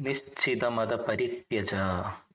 നിശ്ചിതമത പരിത്യജ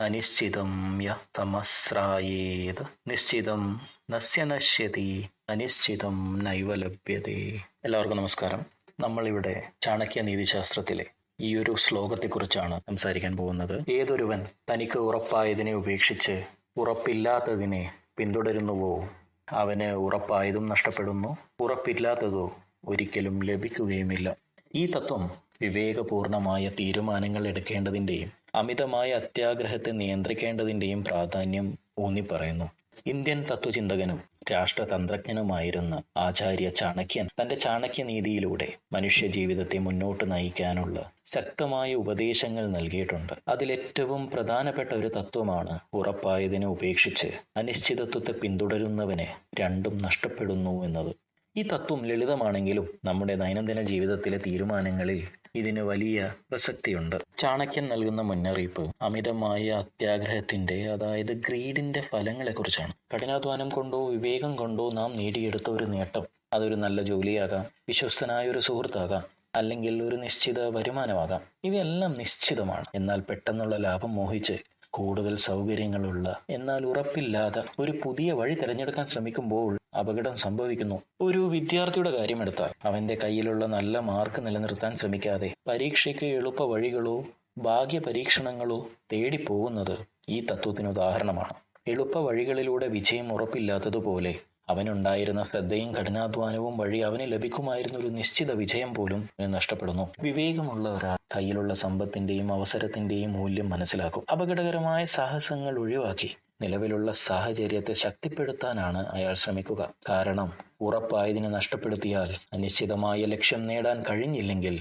അനിശ്ചിതം യ തമസ്രായേത് നിശ്ചിതം നസ്യ നശ്യതി അനിശ്ചിതം നൈവ ലഭ്യതേ എല്ലാവർക്കും നമസ്കാരം. നമ്മളിവിടെ ചാണക്യ നീതിശാസ്ത്രത്തിലെ ഈ ഒരു ശ്ലോകത്തെക്കുറിച്ചാണ് സംസാരിക്കാൻ പോകുന്നത്. ഏതൊരുവൻ തനിക്ക് ഉറപ്പായതിനെ ഉപേക്ഷിച്ച് ഉറപ്പില്ലാത്തതിനെ പിന്തുടരുന്നുവോ? അവന് ഉറപ്പായതും നഷ്ടപ്പെടുന്നു. ഉറപ്പില്ലാത്തതോ ഒരിക്കലും ലഭിക്കുകയുമില്ല. ഈ തത്വം വിവേകപൂർണമായ തീരുമാനങ്ങൾ എടുക്കേണ്ടതിന്റെയും അമിതമായ അത്യാഗ്രഹത്തെ നിയന്ത്രിക്കേണ്ടതിന്റെയും പ്രാധാന്യം ഊന്നിപ്പറയുന്നു. ഇന്ത്യൻ തത്വചിന്തകനും രാഷ്ട്രതന്ത്രജ്ഞനുമായിരുന്ന ആചാര്യ ചാണക്യൻ തന്റെ ചാണക്യനീതിയിലൂടെ മനുഷ്യ ജീവിതത്തെ മുന്നോട്ട് നയിക്കാനുള്ള ശക്തമായ ഉപദേശങ്ങൾ നൽകിയിട്ടുണ്ട്. അതിലേറ്റവും പ്രധാനപ്പെട്ട ഒരു തത്വമാണ് ഉറപ്പായതിനെ ഉപേക്ഷിച്ച് അനിശ്ചിതത്വത്തെ പിന്തുടരുന്നവനെ രണ്ടും നഷ്ടപ്പെടുന്നു എന്നത്. ഈ തത്വം ലളിതമാണെങ്കിലും നമ്മുടെ ദൈനംദിന ജീവിതത്തിലെ തീരുമാനങ്ങളിൽ ഇതിന് വലിയ പ്രസക്തിയുണ്ട്. ചാണക്യൻ നൽകുന്ന മുന്നറിയിപ്പ് അമിതമായ അത്യാഗ്രഹത്തിന്റെ അതായത് ഗ്രീഡിന്റെ ഫലങ്ങളെക്കുറിച്ചാണ്. കഠിനാധ്വാനം കൊണ്ടോ വിവേകം കൊണ്ടോ നാം നേടിയെടുത്ത ഒരു നേട്ടം. അതൊരു നല്ല ജോലിയാകാം വിശ്വസ്തനായ ഒരു സുഹൃത്താകാം അല്ലെങ്കിൽ ഒരു നിശ്ചിത വരുമാനമാകാം. ഇവയെല്ലാം നിശ്ചിതമാണ്. എന്നാൽ പെട്ടെന്നുള്ള ലാഭം മോഹിച്ച് കൂടുതൽ സൗകര്യങ്ങളുള്ള എന്നാൽ ഉറപ്പില്ലാതെ ഒരു പുതിയ വഴി തിരഞ്ഞെടുക്കാൻ ശ്രമിക്കുമ്പോൾ അപകടം സംഭവിക്കുന്നു. ഒരു വിദ്യാർത്ഥിയുടെ കാര്യമെടുത്താൽ അവന്റെ കയ്യിലുള്ള നല്ല മാർക്ക് നിലനിർത്താൻ ശ്രമിക്കാതെ പരീക്ഷയ്ക്ക് എളുപ്പ വഴികളോ ഭാഗ്യ പരീക്ഷണങ്ങളോ തേടിപ്പോകുന്നത് ഈ തത്വത്തിന് ഉദാഹരണമാണ്. എളുപ്പ വഴികളിലൂടെ വിജയം ഉറപ്പില്ലാത്തതുപോലെ അവനുണ്ടായിരുന്ന ശ്രദ്ധയും കഠിനാധ്വാനവും വഴി അവന് ലഭിക്കുമായിരുന്ന ഒരു നിശ്ചിത വിജയം പോലും നഷ്ടപ്പെടുന്നു. വിവേകമുള്ള ഒരാൾ കയ്യിലുള്ള സമ്പത്തിന്റെയും അവസരത്തിന്റെയും മൂല്യം മനസ്സിലാക്കും. അപകടകരമായ സാഹസങ്ങൾ ഒഴിവാക്കി നിലവിലുള്ള സാഹചര്യത്തെ ശക്തിപ്പെടുത്താനാണ് അയാൾ ശ്രമിക്കുക. കാരണം ഉറപ്പായതിനെ നഷ്ടപ്പെടുത്തിയാൽ അനിശ്ചിതമായ ലക്ഷ്യം നേടാൻ കഴിഞ്ഞില്ലെങ്കിൽ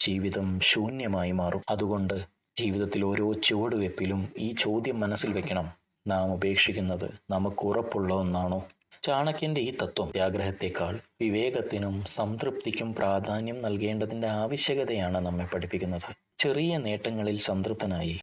ജീവിതം ശൂന്യമായി മാറും. അതുകൊണ്ട് ജീവിതത്തിൽ ഓരോ ചുവടുവെപ്പിലും ഈ ചോദ്യം മനസ്സിൽ വെക്കണം. നാം ഉപേക്ഷിക്കുന്നത് നമുക്ക് ഉറപ്പുള്ള ഒന്നാണോ? ചാണക്യന്റെ ഈ തത്വം വ്യാഗ്രഹത്തെക്കാൾ വിവേകത്തിനും സംതൃപ്തിക്കും പ്രാധാന്യം നൽകേണ്ടതിന്റെ ആവശ്യകതയാണ് നമ്മെ പഠിപ്പിക്കുന്നത്. ചെറിയ നേട്ടങ്ങളിൽ സംതൃപ്തനായി